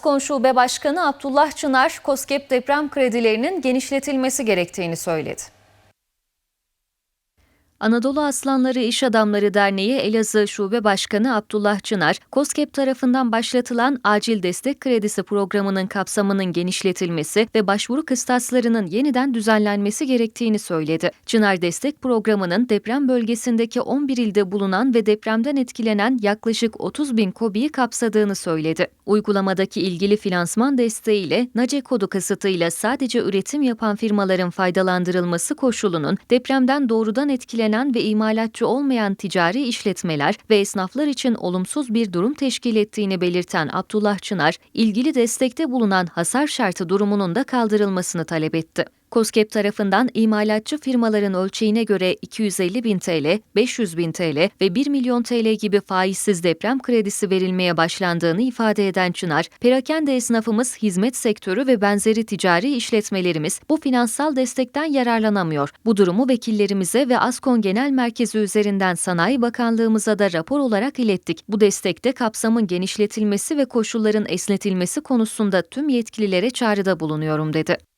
Askon Şube Başkanı Abdullah Çınar, COSGAP deprem kredilerinin genişletilmesi gerektiğini söyledi. Anadolu Aslanları İş Adamları Derneği Elazığ Şube Başkanı Abdullah Çınar, COSGAP tarafından başlatılan acil destek kredisi programının kapsamının genişletilmesi ve başvuru kıstaslarının yeniden düzenlenmesi gerektiğini söyledi. Çınar destek programının deprem bölgesindeki 11 ilde bulunan ve depremden etkilenen yaklaşık 30 bin KOBİ'yi kapsadığını söyledi. Uygulamadaki ilgili finansman desteğiyle NACE kodu kısıtıyla sadece üretim yapan firmaların faydalandırılması koşulunun depremden doğrudan etkilenen ve imalatçı olmayan ticari işletmeler ve esnaflar için olumsuz bir durum teşkil ettiğini belirten Abdullah Çınar, ilgili destekte bulunan hasar şartı durumunun da kaldırılmasını talep etti. COSGAP tarafından imalatçı firmaların ölçeğine göre 250 bin TL, 500 bin TL ve 1 milyon TL gibi faizsiz deprem kredisi verilmeye başlandığını ifade eden Çınar, perakende esnafımız, hizmet sektörü ve benzeri ticari işletmelerimiz bu finansal destekten yararlanamıyor. Bu durumu vekillerimize ve ASKON Genel Merkezi üzerinden Sanayi Bakanlığımıza da rapor olarak ilettik. Bu destekte kapsamın genişletilmesi ve koşulların esnetilmesi konusunda tüm yetkililere çağrıda bulunuyorum dedi.